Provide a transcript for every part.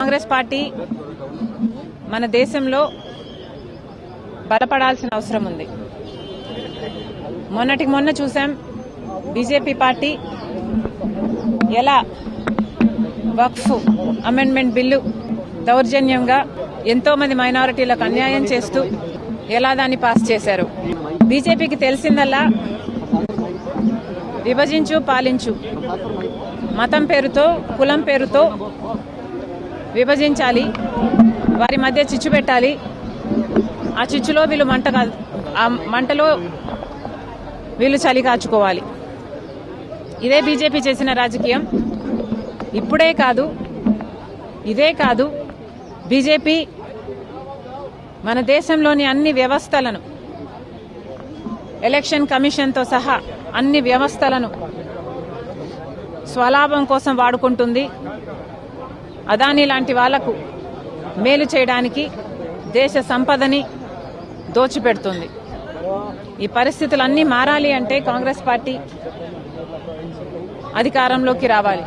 Congress party మన దేశంలో బలపడాల్సిన అవసరం ఉంది. మొన్నటికి మొన్న చూసాం బీజేపీ పార్టీ ఎలా వక్ఫ్ అమెండ్మెంట్ బిల్లు దౌర్జన్యంగా ఎంతో మంది మైనారిటీలకు అన్యాయం చేస్తూ ఎలా దాన్ని పాస్ చేశారు? బీజేపీకి తెలిసిందల్లా విభజించు పాలించు. మతం పేరుతో కులం పేరుతో విభజించాలి. వారి మధ్య చిచ్చు పెట్టాలి. ఆ చిచ్చులో వీళ్ళు మంట కాదు ఆ మంటలో వీళ్ళు చలి కాచుకోవాలి. ఇదే బీజేపీ చేసిన రాజకీయం. ఇప్పుడే కాదు ఇదే కాదు బీజేపీ మన దేశంలోని అన్ని వ్యవస్థలను ఎలక్షన్ కమిషన్తో సహా అన్ని వ్యవస్థలను స్వలాభం కోసం వాడుకుంటుంది. అదానీ లాంటి వాళ్ళకు మేలు చేయడానికి దేశ సంపదని దోచిపెడుతుంది. ఈ పరిస్థితులన్నీ మారాలి అంటే కాంగ్రెస్ పార్టీ అధికారంలోకి రావాలి.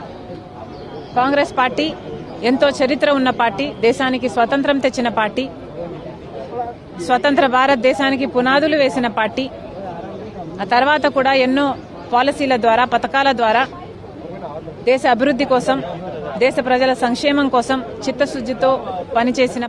కాంగ్రెస్ పార్టీ ఎంతో చరిత్ర ఉన్న పార్టీ దేశానికి స్వతంత్రం తెచ్చిన పార్టీ స్వతంత్ర భారతదేశానికి పునాదులు వేసిన పార్టీ ఆ తర్వాత కూడా ఎన్నో పాలసీల ద్వారా పథకాల ద్వారా దేశ అభివృద్ధి కోసం దేశ ప్రజల సంక్షేమం కోసం చిత్తశుద్ధితో పనిచేసిన